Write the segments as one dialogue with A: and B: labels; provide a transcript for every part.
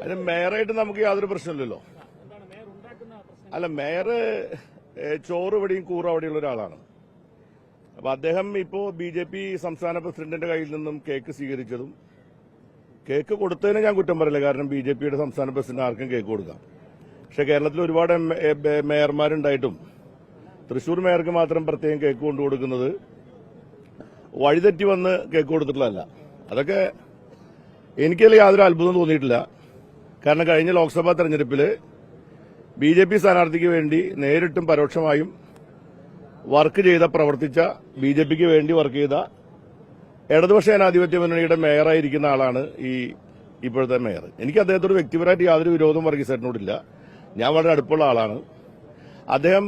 A: അതിന് മേയറായിട്ട് നമുക്ക് യാതൊരു പ്രശ്നമില്ലല്ലോ. അല്ല മേയർ ചോറ് ഇവിടെയും കൂറ് അവിടെയുള്ള ഒരാളാണ്. അപ്പൊ അദ്ദേഹം ഇപ്പോ ബി ജെ പി സംസ്ഥാന പ്രസിഡന്റിന്റെ കയ്യിൽ നിന്നും കേക്ക് സ്വീകരിച്ചതും കേക്ക് കൊടുത്തതിന് ഞാൻ കുറ്റം പറയില്ല കാരണം ബി ജെ പിയുടെ സംസ്ഥാന പ്രസിഡന്റ് ആർക്കും കേക്ക് കൊടുക്കാം. പക്ഷെ കേരളത്തിൽ ഒരുപാട് മേയർമാരുണ്ടായിട്ടും തൃശൂർ മേയർക്ക് മാത്രം പ്രത്യേകം കേക്ക് കൊണ്ടു കൊടുക്കുന്നത് വഴിതെറ്റി വന്ന് കേക്ക് കൊടുത്തിട്ടുള്ളതല്ല. അതൊക്കെ എനിക്കതിൽ യാതൊരു അത്ഭുതം തോന്നിയിട്ടില്ല. കാരണം കഴിഞ്ഞ ലോക്സഭാ തെരഞ്ഞെടുപ്പിൽ ബി ജെ പി സ്ഥാനാർത്ഥിക്ക് വേണ്ടി നേരിട്ടും പരോക്ഷമായും വർക്ക് ചെയ്ത പ്രവർത്തിച്ച ബി ജെ പിക്ക് വേണ്ടി വർക്ക് ചെയ്ത ഇടതുപക്ഷ ജനാധിപത്യ മുന്നണിയുടെ മേയറായിരിക്കുന്ന ആളാണ് ഈ ഇപ്പോഴത്തെ മേയർ. എനിക്ക് അദ്ദേഹത്തോട് വ്യക്തിപരമായിട്ട് യാതൊരു വിരോധവും വർഗീസേട്ടനോടില്ല ഞാൻ വളരെ അടുപ്പുള്ള ആളാണ്. അദ്ദേഹം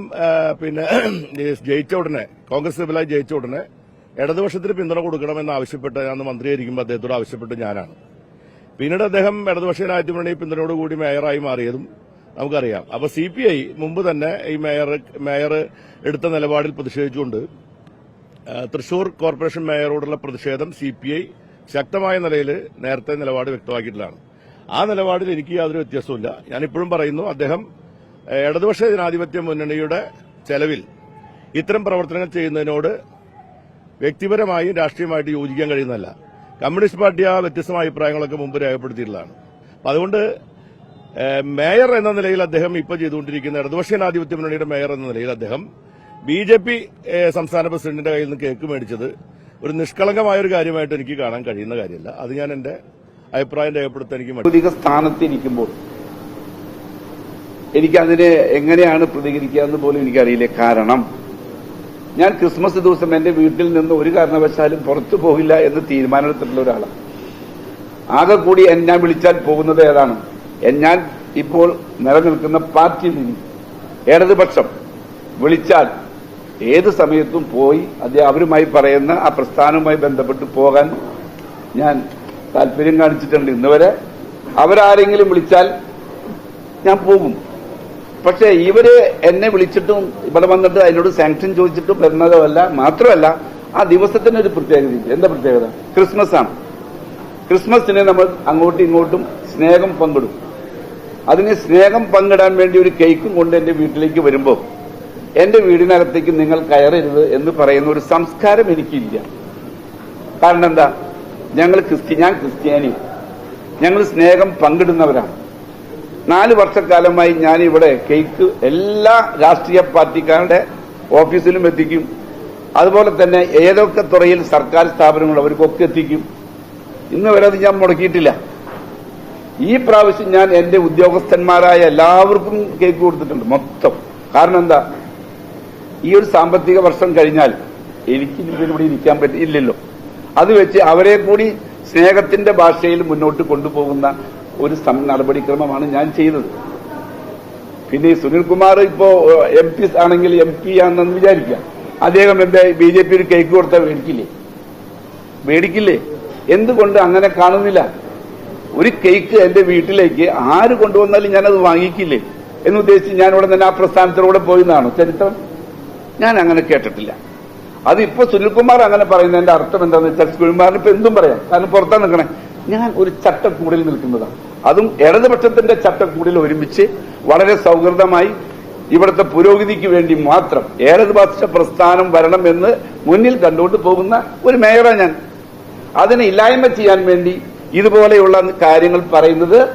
A: പിന്നെ ജയിച്ച ഉടനെ കോൺഗ്രസ് സിവിലായി ജയിച്ച ഉടനെ ഇടതുപക്ഷത്തിന് പിന്തുണ കൊടുക്കണമെന്ന് ആവശ്യപ്പെട്ട് ഞാൻ മന്ത്രിയായിരിക്കുമ്പോൾ അദ്ദേഹത്തോട് ആവശ്യപ്പെട്ട് ഞാനാണ്. പിന്നീട് അദ്ദേഹം ഇടതുപക്ഷ ജനാധിപത്യ മുന്നണി പിന്തുണയോടുകൂടി മേയറായി മാറിയതും നമുക്കറിയാം. അപ്പൊ സി പി ഐ മുമ്പ് തന്നെ ഈ മേയർ മേയർ എടുത്ത നിലപാടിൽ പ്രതിഷേധിച്ചുകൊണ്ട് തൃശൂർ കോർപ്പറേഷൻ മേയറോടുള്ള പ്രതിഷേധം സി പി ഐ ശക്തമായ നിലയിൽ നേരത്തെ നിലപാട് വ്യക്തമാക്കിയിട്ടുള്ളതാണ്. ആ നിലപാടിൽ എനിക്ക് യാതൊരു വ്യത്യാസവുമില്ല. ഞാനിപ്പോഴും പറയുന്നു അദ്ദേഹം ഇടതുപക്ഷ ജനാധിപത്യ മുന്നണിയുടെ ചെലവിൽ ഇത്തരം പ്രവർത്തനങ്ങൾ ചെയ്യുന്നതിനോട് വ്യക്തിപരമായും രാഷ്ട്രീയമായിട്ട് യോജിക്കാൻ കഴിയുന്നതല്ല. കമ്മ്യൂണിസ്റ്റ് പാർട്ടി ആ വ്യത്യസ്തമായ അഭിപ്രായങ്ങളൊക്കെ മുമ്പ് രേഖപ്പെടുത്തിയിട്ടുള്ളതാണ്. അപ്പൊ അതുകൊണ്ട് മേയർ എന്ന നിലയിൽ അദ്ദേഹം ഇപ്പോൾ ചെയ്തുകൊണ്ടിരിക്കുന്ന ഇടതുപക്ഷ ജനാധിപത്യ മുന്നണിയുടെ മേയർ എന്ന നിലയിൽ അദ്ദേഹം ബി ജെ പി സംസ്ഥാന പ്രസിഡന്റിന്റെ കയ്യിൽ നിന്ന് കേക്ക് മേടിച്ചത് ഒരു നിഷ്കളങ്കമായ ഒരു കാര്യമായിട്ട് എനിക്ക് കാണാൻ കഴിയുന്ന കാര്യമല്ല. അത് ഞാൻ എന്റെ അഭിപ്രായം രേഖപ്പെടുത്താൻ എനിക്ക്
B: സ്ഥാനത്തിരിക്കുമ്പോൾ എനിക്കതിനെ എങ്ങനെയാണ് പ്രതികരിക്കുക എന്ന് പോലും എനിക്കറിയില്ല. കാരണം ഞാൻ ക്രിസ്മസ് ദിവസം എന്റെ വീട്ടിൽ നിന്ന് ഒരു കാരണവശാലും പുറത്തു പോകില്ല എന്ന് തീരുമാനമെടുത്തിട്ടുള്ള ഒരാളാണ്. ആകെ കൂടി ഞാൻ വിളിച്ചാൽ പോകുന്നത് ഏതാണ്? ഞാൻ ഇപ്പോൾ നിലനിൽക്കുന്ന പാർട്ടിയിൽ നിന്ന് ഇടതുപക്ഷം വിളിച്ചാൽ ഏത് സമയത്തും പോയി അത് അവരുമായി പറയുന്ന ആ പ്രസ്ഥാനവുമായി ബന്ധപ്പെട്ട് പോകാൻ ഞാൻ താല്പര്യം കാണിച്ചിട്ടുണ്ട്. ഇന്നുവരെ അവരാരെങ്കിലും വിളിച്ചാൽ ഞാൻ പോകും. പക്ഷേ ഇവർ എന്നെ വിളിച്ചിട്ടും ഇവിടെ വന്നിട്ട് അതിനോട് സാങ്ഷൻ ചോദിച്ചിട്ടും വരുന്നതല്ല. മാത്രമല്ല ആ ദിവസത്തിന് ഒരു പ്രത്യേകത എന്താ പ്രത്യേകത? ക്രിസ്മസ് ആണ്. ക്രിസ്മസിന് നമ്മൾ അങ്ങോട്ടും ഇങ്ങോട്ടും സ്നേഹം പങ്കിടും. അതിന് സ്നേഹം പങ്കിടാൻ വേണ്ടി ഒരു കേക്കും കൊണ്ട് എന്റെ വീട്ടിലേക്ക് വരുമ്പോൾ എന്റെ വീടിനകത്തേക്ക് നിങ്ങൾ കയറരുത് എന്ന് പറയുന്ന ഒരു സംസ്കാരം എനിക്കില്ല. കാരണം എന്താ? ഞങ്ങൾ ക്രിസ്ത്യ ഞാൻ ക്രിസ്ത്യാനി. ഞങ്ങൾ സ്നേഹം പങ്കിടുന്നവരാണ്. നാല് വർഷക്കാലമായി ഞാൻ ഇവിടെ കേക്ക് എല്ലാ രാഷ്ട്രീയ പാർട്ടിക്കാരുടെ ഓഫീസിലും എത്തിക്കും. അതുപോലെ തന്നെ ഏതൊക്കെ തുറയിൽ സർക്കാർ സ്ഥാപനങ്ങൾ അവർക്കൊക്കെ എത്തിക്കും. ഇന്ന് വരെ അത് ഞാൻ മുടക്കിയിട്ടില്ല. ഈ പ്രാവശ്യം ഞാൻ എന്റെ ഉദ്യോഗസ്ഥന്മാരായ എല്ലാവർക്കും കേക്ക് കൊടുത്തിട്ടുണ്ട് മൊത്തം. കാരണം എന്താ? ഈ ഒരു സാമ്പത്തിക വർഷം കഴിഞ്ഞാൽ എനിക്ക് ഇവിടെ ഇരിക്കാൻ പറ്റില്ലല്ലോ അത് വെച്ച് അവരെ കൂടി സ്നേഹത്തിന്റെ ഭാഷയിൽ മുന്നോട്ട് കൊണ്ടുപോകുന്ന ഒരു നടപടിക്രമമാണ് ഞാൻ ചെയ്തത്. പിന്നെ സുനിൽകുമാർ ഇപ്പോ എം പി ആണെങ്കിൽ എം പി ആണെന്ന് വിചാരിക്കാം. അദ്ദേഹം എന്റെ ബി ജെ പി കേക്ക് കൊടുത്താൽ മേടിക്കില്ലേ? മേടിക്കില്ലേ? എന്തുകൊണ്ട് അങ്ങനെ കാണുന്നില്ല? ഒരു കേക്ക് എന്റെ വീട്ടിലേക്ക് ആര് കൊണ്ടുവന്നാലും ഞാനത് വാങ്ങിക്കില്ലേ? എന്നുദ്ദേശിച്ച് ഞാൻ ഇവിടെ തന്നെ ആ പ്രസ്ഥാനത്തിലൂടെ പോയിന്നാണോ. ചരിത്രം? ഞാൻ അങ്ങനെ കേട്ടിട്ടില്ല. അതിപ്പോ സുനിൽകുമാർ അങ്ങനെ പറയുന്നതിന്റെ അർത്ഥം എന്താണെന്ന് വെച്ചാൽ സുനിൽകുമാറിന് ഇപ്പൊ എന്തും പറയാം. കാരണം പുറത്താണ് നിൽക്കണേ. ഞാൻ ഒരു ചട്ടക്കൂടിൽ നിൽക്കുന്നതാണ്. അതും ഇടതുപക്ഷത്തിന്റെ ചട്ടക്കൂടിൽ ഒരുമിച്ച് വളരെ സൗഹൃദമായി ഇവിടുത്തെ പുരോഗതിക്ക് വേണ്ടി മാത്രം ഇടതുപക്ഷ പ്രസ്ഥാനം വരണം എന്ന് മുന്നിൽ കണ്ടുകൊണ്ട് പോകുന്ന ഒരു മേയറാണ് ഞാൻ. അതിനെ ഇല്ലായ്മ ചെയ്യാൻ വേണ്ടി ഇതുപോലെയുള്ള കാര്യങ്ങൾ പറയുന്നത്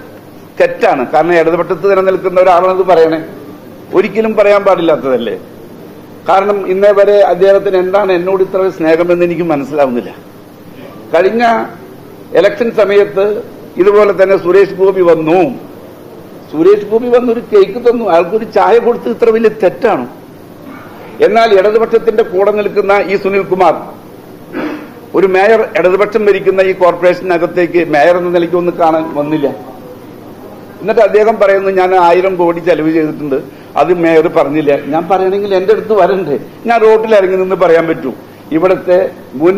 B: തെറ്റാണ്. കാരണം ഇടതുപക്ഷത്ത് നിലനിൽക്കുന്ന ഒരാളാണത് പറയണേ. ഒരിക്കലും പറയാൻ പാടില്ലാത്തതല്ലേ? കാരണം ഇന്നേ വരെ അദ്ദേഹത്തിന് എന്താണ് എന്നോട് ഇത്ര സ്നേഹമെന്ന് എനിക്ക് മനസ്സിലാവുന്നില്ല. കഴിഞ്ഞ ഇലക്ഷൻ സമയത്ത് ഇതുപോലെ തന്നെ സുരേഷ് ഗോപി വന്നു. സുരേഷ് ഗോപി വന്നൊരു കേക്ക് തന്നു. അയാൾക്കൊരു ചായ കൊടുത്ത് ഇത്ര വലിയ തെറ്റാണ്? എന്നാൽ ഇടതുപക്ഷത്തിന്റെ കൂടെ നിൽക്കുന്ന ഈ സുനിൽകുമാർ ഒരു മേയർ ഇടതുപക്ഷം ഭരിക്കുന്ന ഈ കോർപ്പറേഷനകത്തേക്ക് മേയർ എന്ന നിലയ്ക്ക് ഒന്ന് കാണാൻ വന്നില്ല. എന്നിട്ട് അദ്ദേഹം പറയുന്നു ഞാൻ ആയിരം കോടി ചെലവ് ചെയ്തിട്ടുണ്ട്. അത് മേയർ പറഞ്ഞില്ല. ഞാൻ പറയണമെങ്കിൽ എന്റെ അടുത്ത് വരണ്ടേ? ഞാൻ റോട്ടിൽ ഇറങ്ങി നിന്ന് പറയാൻ പറ്റൂ. ഇവിടുത്തെ മുൻ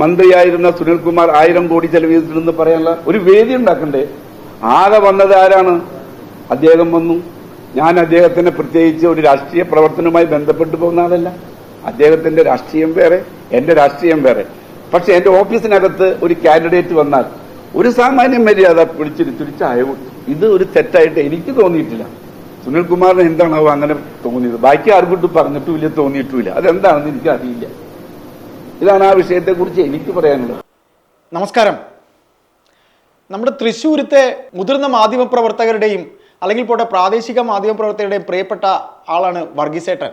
B: മന്ത്രിയായിരുന്ന സുനിൽകുമാർ ആയിരം കോടി ചെലവ് ചെയ്തിട്ടുണ്ടെന്ന് പറയാനുള്ള ഒരു വേദി ഉണ്ടാക്കണ്ടേ? ആകെ വന്നത് ആരാണ്? അദ്ദേഹം വന്നു. ഞാൻ അദ്ദേഹത്തിന് പ്രത്യേകിച്ച് ഒരു രാഷ്ട്രീയ പ്രവർത്തനവുമായി ബന്ധപ്പെട്ടു പോകുന്ന ആളല്ല. അദ്ദേഹത്തിന്റെ രാഷ്ട്രീയം വേറെ എന്റെ രാഷ്ട്രീയം വേറെ. പക്ഷെ എന്റെ ഓഫീസിനകത്ത് ഒരു കാൻഡിഡേറ്റ് വന്നാൽ ഒരു സാമാന്യ മര്യാദ പിടിച്ചിരുത്തിരിച്ച് ചായ ഇത് ഒരു തെറ്റായിട്ട് എനിക്ക് തോന്നിയിട്ടില്ല. സുനിൽകുമാറിന് എന്താണാവോ അങ്ങനെ തോന്നിയത്? ബാക്കി ആർക്കും പറഞ്ഞിട്ടുമില്ല തോന്നിയിട്ടുമില്ല അതെന്താണെന്ന് എനിക്ക് അറിയില്ല ഇതാണ് ആ വിഷയത്തെ കുറിച്ച് എനിക്ക് പറയാനുള്ളത്.
C: നമസ്കാരം. നമ്മുടെ തൃശ്ശൂരത്തെ മുതിർന്ന മാധ്യമപ്രവർത്തകരുടെയും അല്ലെങ്കിൽ പോട്ടെ പ്രാദേശിക മാധ്യമപ്രവർത്തകരുടെയും പ്രിയപ്പെട്ട ആളാണ് വർഗീസേട്ടൻ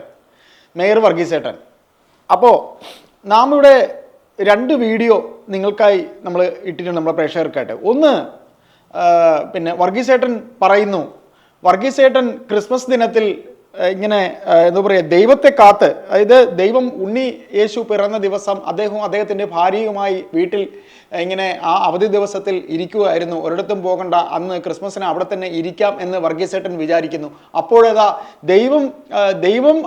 C: മേയർ വർഗീസേട്ടൻ. അപ്പോൾ നാം ഇവിടെ രണ്ട് വീഡിയോ നിങ്ങൾക്കായി നമ്മൾ ഇട്ടിട്ടുണ്ട് നമ്മുടെ പ്രേക്ഷകർക്കായിട്ട്. ഒന്ന് പിന്നെ വർഗീസേട്ടൻ പറയുന്നു വർഗീസേട്ടൻ ക്രിസ്മസ് ദിനത്തിൽ ഇങ്ങനെ എന്താ പറയുക ദൈവത്തെ കാത്ത് അതായത് ദൈവം ഉണ്ണി യേശു പിറന്ന ദിവസം അദ്ദേഹവും അദ്ദേഹത്തിന്റെ ഭാര്യയുമായി വീട്ടിൽ ഇങ്ങനെ ആ അവധി ദിവസത്തിൽ ഇരിക്കുകയായിരുന്നു ഒരിടത്തും പോകണ്ട അന്ന് ക്രിസ്മസിന് അവിടെ തന്നെ ഇരിക്കാം എന്ന് വർഗീസേട്ടൻ വിചാരിക്കുന്നു. അപ്പോഴേതാ ദൈവം ദൈവം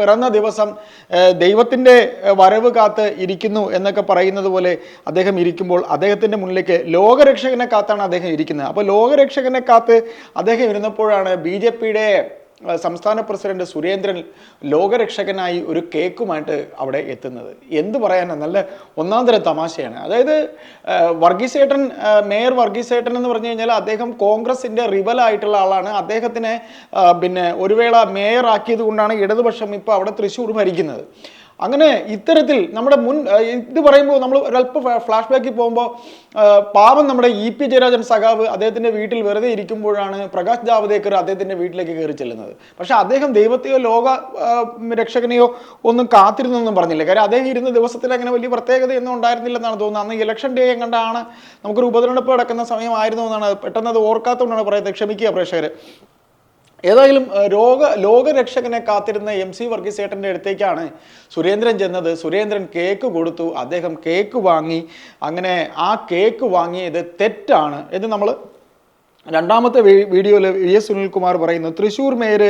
C: പിറന്ന ദിവസം ദൈവത്തിന്റെ വരവ് കാത്ത് ഇരിക്കുന്നു എന്നൊക്കെ പറയുന്നത് പോലെ അദ്ദേഹം ഇരിക്കുമ്പോൾ അദ്ദേഹത്തിന്റെ മുന്നിലേക്ക് ലോകരക്ഷകനെ കാത്താണ് അദ്ദേഹം ഇരിക്കുന്നത്. അപ്പോൾ ലോകരക്ഷകനെ കാത്ത് അദ്ദേഹം ഇരുന്നപ്പോഴാണ് ബി ജെ പിയുടെ സംസ്ഥാന പ്രസിഡന്റ് സുരേന്ദ്രൻ ലോകരക്ഷകനായി ഒരു കേക്കുമായിട്ട് അവിടെ എത്തുന്നത്. എന്ത് പറയാനാ? നല്ല ഒന്നാം തരം തമാശയാണ്. അതായത് വർഗീസേട്ടൻ മേയർ വർഗീസേട്ടൻ എന്ന് പറഞ്ഞു കഴിഞ്ഞാൽ അദ്ദേഹം കോൺഗ്രസിന്റെ റിവലായിട്ടുള്ള ആളാണ്. അദ്ദേഹത്തിനെ പിന്നെ ഒരു വേള മേയർ ആക്കിയത് കൊണ്ടാണ് ഇടതുപക്ഷം ഇപ്പോൾ അവിടെ തൃശ്ശൂർ ഭരിക്കുന്നത്. അങ്ങനെ ഇത്തരത്തിൽ നമ്മുടെ മുൻ ഇത് പറയുമ്പോൾ നമ്മൾ ഒരല്പം ഫ്ലാഷ് ബാക്കിൽ പോകുമ്പോൾ പാവം നമ്മുടെ ഇ പി ജയരാജൻ സഖാവ് അദ്ദേഹത്തിന്റെ വീട്ടിൽ വെറുതെ ഇരിക്കുമ്പോഴാണ് പ്രകാശ് ജാവദേക്കർ അദ്ദേഹത്തിന്റെ വീട്ടിലേക്ക് കയറി ചെല്ലുന്നത്. പക്ഷേ അദ്ദേഹം ദൈവത്തെയോ ലോക രക്ഷകനെയോ ഒന്നും കാത്തിരുന്നൊന്നും പറഞ്ഞില്ല. കാര്യം അദ്ദേഹം ഇരുന്ന ദിവസത്തിൽ അങ്ങനെ വലിയ പ്രത്യേകതയൊന്നും ഉണ്ടായിരുന്നില്ലെന്നാണ് തോന്നുന്നത്. അന്ന് ഇലക്ഷൻ ഡേ കണ്ടാണ് നമുക്കൊരു ഉപതെരഞ്ഞെടുപ്പ് നടക്കുന്ന സമയമായിരുന്നു എന്നാണ് പെട്ടെന്ന് അത് ഓർക്കാത്തതുകൊണ്ടാണ് പറയുന്നത്. ക്ഷമിക്കുക പ്രേക്ഷകർ ഏതായാലും രോഗ ലോകരക്ഷകനെ കാത്തിരുന്ന എം സി വർഗീസേട്ടന്റെ അടുത്തേക്കാണ് സുരേന്ദ്രൻ ചെന്നത്. സുരേന്ദ്രൻ കേക്ക് കൊടുത്തു. അദ്ദേഹം കേക്ക് വാങ്ങി. അങ്ങനെ ആ കേക്ക് വാങ്ങിയത് തെറ്റാണ് എന്ന് നമ്മൾ രണ്ടാമത്തെ വീഡിയോയിൽ വി എസ് സുനിൽകുമാർ പറയുന്നു തൃശൂർ മേയർ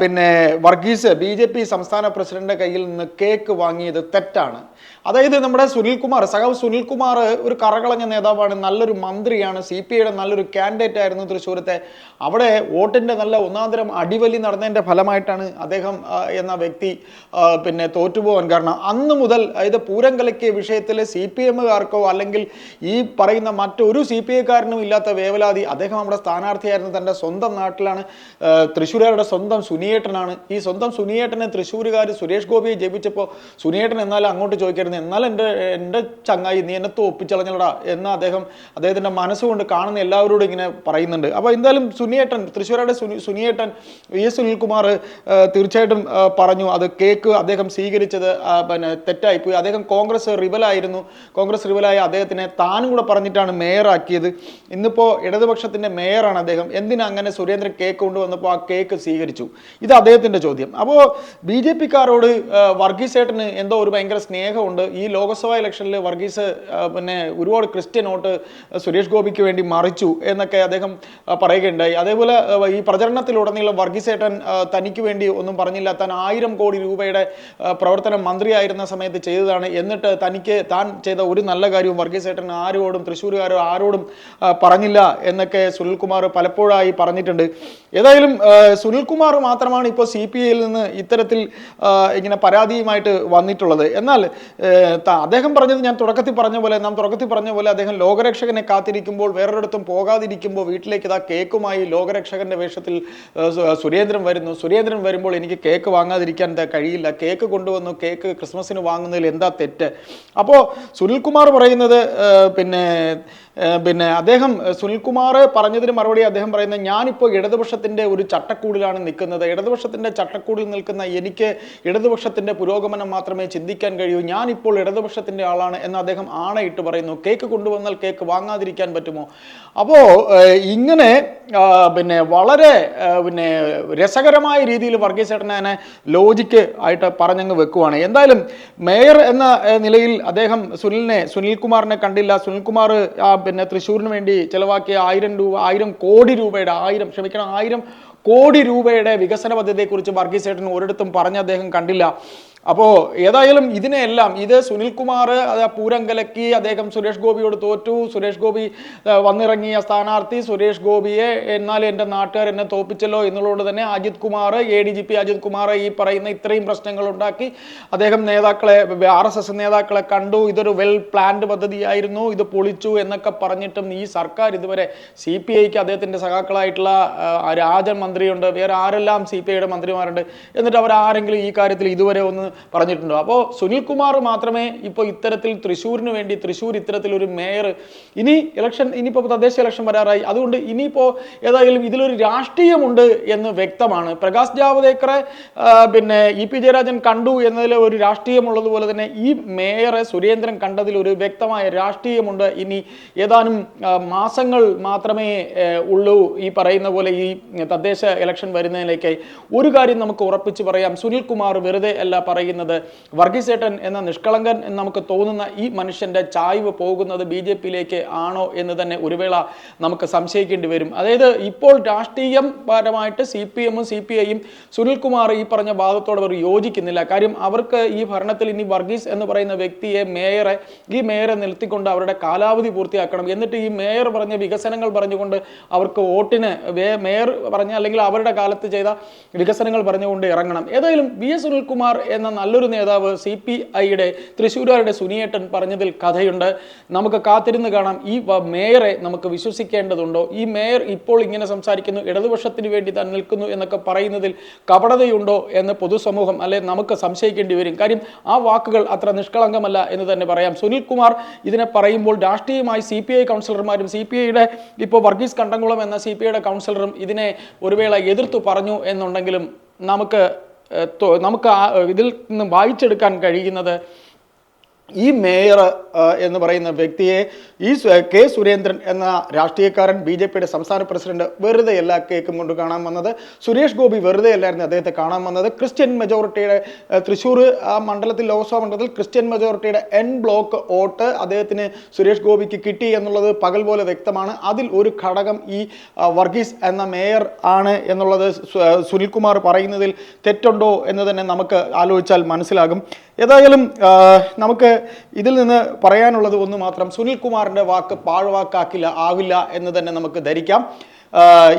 C: പിന്നെ വർഗീസ് ബി ജെ പി സംസ്ഥാന പ്രസിഡന്റിന്റെ കയ്യിൽ നിന്ന് കേക്ക് വാങ്ങിയത് തെറ്റാണ്. അതായത് നമ്മുടെ സുനിൽകുമാർ സഖാവ് സുനിൽകുമാർ ഒരു കറകളഞ്ഞ നേതാവാണ് നല്ലൊരു മന്ത്രിയാണ് സി പി ഐയുടെ നല്ലൊരു കാൻഡിഡേറ്റ് ആയിരുന്നു തൃശ്ശൂരത്തെ അവിടെ വോട്ടിന്റെ നല്ല ഒന്നാന്തരം അടിവലി നടന്നതിന്റെ ഫലമായിട്ടാണ് അദ്ദേഹം എന്ന വ്യക്തി പിന്നെ തോറ്റുപോകാൻ കാരണം. അന്ന് മുതൽ അതായത് പൂരം കലക്കിയ വിഷയത്തിൽ സി പി എമ്മുകാർക്കോ അല്ലെങ്കിൽ ഈ പറയുന്ന മറ്റൊരു സി പി ഐക്കാരനും ഇല്ലാത്ത വേവലാതി അദ്ദേഹം നമ്മുടെ സ്ഥാനാർത്ഥിയായിരുന്നു തന്റെ സ്വന്തം നാട്ടിലാണ് തൃശ്ശൂരുകാരുടെ സ്വന്തം സുനിയേട്ടനാണ്. ഈ സ്വന്തം സുനിയേട്ടനെ തൃശ്ശൂരുകാർ സുരേഷ് ഗോപിയെ ജയിപ്പിച്ചപ്പോൾ സുനിയേട്ടൻ എന്നാലും അങ്ങോട്ട് ചോദിക്കായിരുന്നു എന്നാൽ എന്റെ എന്റെ ചങ്ങായി നീ എന്നെ തോപ്പിച്ചളഞ്ഞടാ എന്ന് അദ്ദേഹം അദ്ദേഹത്തിന്റെ മനസ്സുകൊണ്ട് കാണുന്ന എല്ലാവരോടും ഇങ്ങനെ പറയുന്നുണ്ട്. അപ്പോൾ എന്തായാലും സുനിയേട്ടൻ തൃശ്ശൂരുടെ സുനി സുനിയേട്ടൻ വി. എസ്. സുനിൽകുമാർ തീർച്ചയായിട്ടും പറഞ്ഞു. അത് കേക്ക് അദ്ദേഹം സ്വീകരിച്ചത് പിന്നെ തെറ്റായിപ്പോയി. അദ്ദേഹം കോൺഗ്രസ് റിബലായിരുന്നു കോൺഗ്രസ് റിവലായ അദ്ദേഹത്തിനെ താനും കൂടെ പറഞ്ഞിട്ടാണ് മേയറാക്കിയത്. ഇന്നിപ്പോൾ ഇടതുപക്ഷത്തിന്റെ മേയറാണ് അദ്ദേഹം. എന്തിനാ അങ്ങനെ സുരേന്ദ്രൻ കേക്ക് കൊണ്ടുവന്നപ്പോൾ ആ കേക്ക് സ്വീകരിച്ചു? ഇത് അദ്ദേഹത്തിന്റെ ചോദ്യം. അപ്പോൾ ബി ജെ പിക്കാരോട് വർഗീസേട്ടന് എന്തോ ഒരു ഭയങ്കര സ്നേഹമുണ്ട്. ഈ ലോക്സഭാ ഇലക്ഷനിൽ വർഗീസ് പിന്നെ ഒരുപാട് ക്രിസ്ത്യൻ വോട്ട് സുരേഷ് ഗോപിക്ക് വേണ്ടി മറിച്ചു എന്നൊക്കെ അദ്ദേഹം പറയുകയുണ്ടായി. അതേപോലെ ഈ പ്രചരണത്തിലുടനീളം വർഗീസേട്ടൻ തനിക്ക് വേണ്ടി ഒന്നും പറഞ്ഞില്ല. താൻ ആയിരം കോടി രൂപയുടെ പ്രവർത്തനം മന്ത്രിയായിരുന്ന സമയത്ത് ചെയ്തതാണ്. എന്നിട്ട് തനിക്ക് താൻ ചെയ്ത ഒരു നല്ല കാര്യവും വർഗീസേട്ടൻ ആരോടും തൃശ്ശൂരുകാരോ ആരോടും പറഞ്ഞില്ല എന്നൊക്കെ സുനിൽകുമാർ പലപ്പോഴായി പറഞ്ഞിട്ടുണ്ട് ഏതായാലും സുനിൽകുമാർ മാത്രമാണ് ഇപ്പോൾ സി പി ഐയിൽ നിന്ന് ഇത്തരത്തിൽ ഇങ്ങനെ പരാതിയുമായിട്ട് വന്നിട്ടുള്ളത്. എന്നാൽ അദ്ദേഹം പറഞ്ഞത് ഞാൻ തുടക്കത്തിൽ പറഞ്ഞ പോലെ നാം തുടക്കത്തിൽ പറഞ്ഞ പോലെ അദ്ദേഹം ലോകരക്ഷകനെ കാത്തിരിക്കുമ്പോൾ വേറൊരിടത്തും പോകാതിരിക്കുമ്പോൾ വീട്ടിലേക്ക് ഇതാ കേക്കുമായി ലോകരക്ഷകന്റെ വേഷത്തിൽ സുരേന്ദ്രൻ വരുന്നു. സുരേന്ദ്രൻ വരുമ്പോൾ എനിക്ക് കേക്ക് വാങ്ങാതിരിക്കാൻ കഴിയില്ല. കേക്ക് കൊണ്ടുവന്നു. കേക്ക് ക്രിസ്മസിന് വാങ്ങുന്നതിൽ എന്താ തെറ്റ്? അപ്പോൾ സുനിൽകുമാർ പറയുന്നത് പിന്നെ പിന്നെ അദ്ദേഹം സുനിൽകുമാർ പറഞ്ഞതിന് മറുപടി അദ്ദേഹം പറയുന്നത് ഞാനിപ്പോൾ ഇടതുപക്ഷത്തിന്റെ ഒരു ചട്ടക്കൂടിലാണ് നിൽക്കുന്നത്. ഇടതുപക്ഷത്തിന്റെ ചട്ടക്കൂടിൽ നിൽക്കുന്ന എനിക്ക് ഇടതുപക്ഷത്തിന്റെ പുരോഗമനം മാത്രമേ ചിന്തിക്കാൻ കഴിയൂ. ഞാനിപ്പോൾ ഇടതുപക്ഷത്തിന്റെ ആളാണ് എന്ന് അദ്ദേഹം ആണയിട്ട് പറയുന്നു. കേക്ക് കൊണ്ടുവന്നാൽ കേക്ക് വാങ്ങാതിരിക്കാൻ പറ്റുമോ? അപ്പോൾ ഇങ്ങനെ പിന്നെ വളരെ പിന്നെ രസകരമായ രീതിയിൽ വർഗീസേട്ടനെ ലോജിക്ക് ആയിട്ട് പറഞ്ഞങ്ങ് വെക്കുവാണ്. എന്തായാലും മേയർ എന്ന നിലയിൽ അദ്ദേഹം സുനിലിനെ സുനിൽകുമാറിനെ കണ്ടില്ല. സുനിൽകുമാർ പിന്നെ തൃശ്ശൂരിന് വേണ്ടി ചിലവാക്കിയ ആയിരം രൂപ ആയിരം കോടി രൂപയുടെ ആയിരം ക്ഷമിക്കണം ആയിരം കോടി രൂപയുടെ വികസന പദ്ധതിയെക്കുറിച്ച് വർഗീസ് ഏട്ടൻ ഒരിടത്തും പറഞ്ഞ് അദ്ദേഹം കണ്ടില്ല. അപ്പോൾ ഏതായാലും ഇതിനെല്ലാം ഇത് സുനിൽകുമാർ പൂരം കലക്കി അദ്ദേഹം സുരേഷ് ഗോപിയോട് തോറ്റു. സുരേഷ് ഗോപി വന്നിറങ്ങിയ സ്ഥാനാർത്ഥി സുരേഷ് ഗോപിയെ എന്നാൽ എന്റെ നാട്ടുകാർ എന്നെ തോപ്പിച്ചല്ലോ എന്നുള്ളത് തന്നെ Ajith Kumar A D G P Ajith Kumar ഈ പറയുന്ന ഇത്രയും പ്രശ്നങ്ങൾ ഉണ്ടാക്കി. അദ്ദേഹം നേതാക്കളെ ആർ എസ് എസ് നേതാക്കളെ കണ്ടു. ഇതൊരു വെൽ പ്ലാൻഡ് പദ്ധതിയായിരുന്നു. ഇത് പൊളിച്ചു എന്നൊക്കെ പറഞ്ഞിട്ടും ഈ സർക്കാർ ഇതുവരെ സി പി ഐക്ക് അദ്ദേഹത്തിന്റെ സഖാക്കളായിട്ടുള്ള രാജൻ മന്ത്രിയുണ്ട്. വേറെ ആരെല്ലാം സി പി ഐയുടെ മന്ത്രിമാരുണ്ട്? എന്നിട്ട് അവർ ആരെങ്കിലും ഈ കാര്യത്തിൽ ഇതുവരെ ഒന്ന് പറഞ്ഞിട്ടുണ്ടോ? അപ്പോൾ സുനിൽകുമാർ മാത്രമേ ഇപ്പോൾ ഇത്തരത്തിൽ തൃശ്ശൂരിന് വേണ്ടി തൃശ്ശൂർ ഇത്തരത്തിൽ ഒരു മേയർ ഇനി ഇലക്ഷൻ ഇനിയിപ്പോൾ തദ്ദേശ ഇലക്ഷൻ വരാറായി. അതുകൊണ്ട് ഇനിയിപ്പോൾ ഏതായാലും ഇതിലൊരു രാഷ്ട്രീയമുണ്ട് എന്ന് വ്യക്തമാണ്. പ്രകാശ് ജാവദേക്കറെ പിന്നെ ഇ പി ജയരാജൻ കണ്ടു എന്നതിൽ ഒരു രാഷ്ട്രീയമുള്ളതുപോലെ തന്നെ ഈ മേയറെ സുരേന്ദ്രൻ കണ്ടതിൽ ഒരു വ്യക്തമായ രാഷ്ട്രീയമുണ്ട്. ഇനി ഏതാനും മാസങ്ങൾ മാത്രമേ ഉള്ളൂ ഈ പറയുന്ന പോലെ ഈ തദ്ദേശ ഇലക്ഷൻ വരുന്നതിലേക്ക്. ഒരു കാര്യം നമുക്ക് ഉറപ്പിച്ച് പറയാം. സുനിൽകുമാർ വെറുതെ അല്ല പറയുന്നത്. വർഗീസേട്ടൻ എന്ന നിഷ്കളങ്കൻ എന്ന് നമുക്ക് തോന്നുന്ന ഈ മനുഷ്യന്റെ ചായ്വ് പോകുന്നത് ബി ജെ പിയിലേക്ക് ആണോ എന്ന് തന്നെ ഒരു വേള നമുക്ക് സംശയിക്കേണ്ടി വരും. അതായത് ഇപ്പോൾ രാഷ്ട്രീയം പരമായിട്ട് സി പി എമ്മും സി പി ഐയും സുനിൽകുമാർ ഈ പറഞ്ഞ വാദത്തോട് അവർ യോജിക്കുന്നില്ല. കാര്യം അവർക്ക് ഈ ഭരണത്തിൽ ഇനി വർഗീസ് എന്ന് പറയുന്ന വ്യക്തിയെ മേയറെ ഈ മേയറെ നിർത്തിക്കൊണ്ട് അവരുടെ കാലാവധി പൂർത്തിയാക്കണം. എന്നിട്ട് ഈ മേയർ പറഞ്ഞ വികസനങ്ങൾ പറഞ്ഞുകൊണ്ട് അവർക്ക് വോട്ടിന് മേയർ പറഞ്ഞ അല്ലെങ്കിൽ അവരുടെ കാലത്ത് ചെയ്ത വികസനങ്ങൾ പറഞ്ഞുകൊണ്ട് ഇറങ്ങണം. ഏതായാലും വി എസ് സുനിൽകുമാർ എന്ന നല്ലൊരു നേതാവ് സി പി ഐയുടെ തൃശ്ശൂരുകാരുടെ സുനിയേട്ടൻ പറഞ്ഞതിൽ കഥയുണ്ട്. നമുക്ക് കാത്തിരുന്ന് കാണാം. ഈ മേയറെ നമുക്ക് വിശ്വസിക്കേണ്ടതുണ്ടോ? ഈ മേയർ ഇപ്പോൾ ഇങ്ങനെ സംസാരിക്കുന്നു ഇടതുപക്ഷത്തിന് വേണ്ടി താൻ നിൽക്കുന്നു എന്നൊക്കെ പറയുന്നതിൽ കപടതയുണ്ടോ എന്ന് പൊതുസമൂഹം അല്ലെ നമുക്ക് സംശയിക്കേണ്ടി വരും. കാര്യം ആ വാക്കുകൾ അത്ര നിഷ്കളങ്കമല്ല എന്ന് തന്നെ പറയാം. സുനിൽ കുമാർ ഇതിനെ പറയുമ്പോൾ രാഷ്ട്രീയമായി സി പി ഐ കൗൺസിലർമാരും സി പി ഐയുടെ ഇപ്പോൾ വർഗീസ് കണ്ടംകുളം എന്ന സി പി ഐയുടെ കൗൺസിലറും ഇതിനെ ഒരു വേള എതിർത്തു പറഞ്ഞു എന്നുണ്ടെങ്കിലും നമുക്ക് നമുക്ക് ആ- ഇതിൽ നിന്ന് വായിച്ചെടുക്കാൻ കഴിയുന്നത് ഈ മേയർ എന്ന് പറയുന്ന വ്യക്തിയെ ഈ കെ സുരേന്ദ്രൻ എന്ന രാഷ്ട്രീയക്കാരൻ ബി ജെ പിയുടെ സംസ്ഥാന പ്രസിഡന്റ് വെറുതെ എല്ലാ കേക്കും കൊണ്ട് കാണാൻ വന്നത് സുരേഷ് ഗോപി വെറുതെ അല്ലായിരുന്നു അദ്ദേഹത്തെ കാണാൻ വന്നത് ക്രിസ്ത്യൻ മെജോറിറ്റിയുടെ തൃശ്ശൂർ ആ മണ്ഡലത്തിൽ ലോക്സഭാ മണ്ഡലത്തിൽ ക്രിസ്ത്യൻ മെജോറിറ്റിയുടെ എൻ ബ്ലോക്ക് വോട്ട് അദ്ദേഹത്തിന് സുരേഷ് ഗോപിക്ക് കിട്ടി എന്നുള്ളത് പകൽ പോലെ വ്യക്തമാണ്. അതിൽ ഒരു ഘടകം ഈ വർഗീസ് എന്ന മേയർ ആണ് എന്നുള്ളത് സുനിൽകുമാർ പറയുന്നതിൽ തെറ്റുണ്ടോ എന്ന് തന്നെ നമുക്ക് ആലോചിച്ചാൽ മനസ്സിലാകും. ഏതായാലും നമുക്ക് ഇതിൽ നിന്ന് പറയാനുള്ളത് ഒന്ന് മാത്രം സുനിൽ കുമാറിന്റെ വാക്ക് പാഴ്വാക്കാക്കില്ല ആവില്ല എന്ന് തന്നെ നമുക്ക് ധരിക്കാം.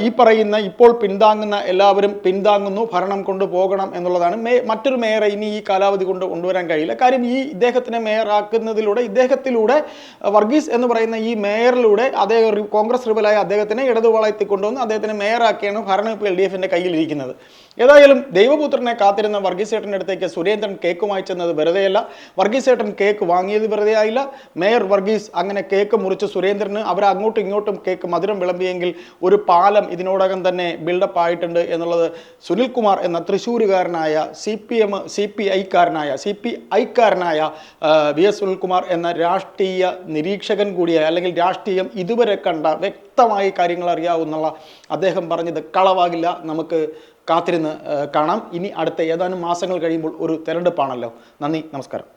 C: ഈ പറയുന്ന ഇപ്പോൾ പിന്താങ്ങുന്ന എല്ലാവരും പിന്താങ്ങുന്നു ഭരണം കൊണ്ടുപോകണം എന്നുള്ളതാണ് മേ മറ്റൊരു മേയറെ ഇനി ഈ കാലാവധി കൊണ്ട് കൊണ്ടുവരാൻ കഴിയില്ല. കാര്യം ഈ ഇദ്ദേഹത്തിനെ മേയറാക്കുന്നതിലൂടെ ഇദ്ദേഹത്തിലൂടെ വർഗീസ് എന്ന് പറയുന്ന ഈ മേയറിലൂടെ അദ്ദേഹം കോൺഗ്രസ് റിബലായ അദ്ദേഹത്തിനെ ഇടതുവളയത്തിൽ കൊണ്ടുവന്ന് അദ്ദേഹത്തിനെ മേയറാക്കിയാണ് ഭരണം ഇപ്പോൾ എൽ ഡി എഫിന്റെ കയ്യിലിരിക്കുന്നത്. ഏതായാലും ദൈവപുത്രനെ കാത്തിരുന്ന വർഗീസേട്ടന്റെ അടുത്തേക്ക് സുരേന്ദ്രൻ കേക്കുമായി ചെന്നത് വെറുതെയല്ല. വർഗീസേട്ടൻ കേക്ക് വാങ്ങിയത് വെറുതെ ആയില്ല. മേയർ വർഗീസ് അങ്ങനെ കേക്ക് മുറിച്ച് സുരേന്ദ്രന് അവർ അങ്ങോട്ടും ഇങ്ങോട്ടും കേക്ക് മധുരം വിളമ്പിയെങ്കിൽ ഒരു പാലം ഇതിനോടകം തന്നെ ബിൽഡപ്പ് ആയിട്ടുണ്ട് എന്നുള്ളത് സുനിൽ സുനിൽകുമാർ എന്ന തൃശ്ശൂരുകാരനായ C P M C P ഐക്കാരനായ C P ഐക്കാരനായ വി എസ് സുനിൽകുമാർ എന്ന രാഷ്ട്രീയ നിരീക്ഷകൻ കൂടിയായ അല്ലെങ്കിൽ രാഷ്ട്രീയം ഇതുവരെ കണ്ട വ്യക്തമായി കാര്യങ്ങൾ അറിയാവുന്നുള്ള അദ്ദേഹം പറഞ്ഞത് കളവാകില്ല നമുക്ക് കാത്തിരുന്ന് കാണാം. ഇനി അടുത്ത ഏതാനും മാസങ്ങൾ കഴിയുമ്പോൾ ഒരു തെരഞ്ഞെടുപ്പാണല്ലോ. നന്ദി നമസ്കാരം.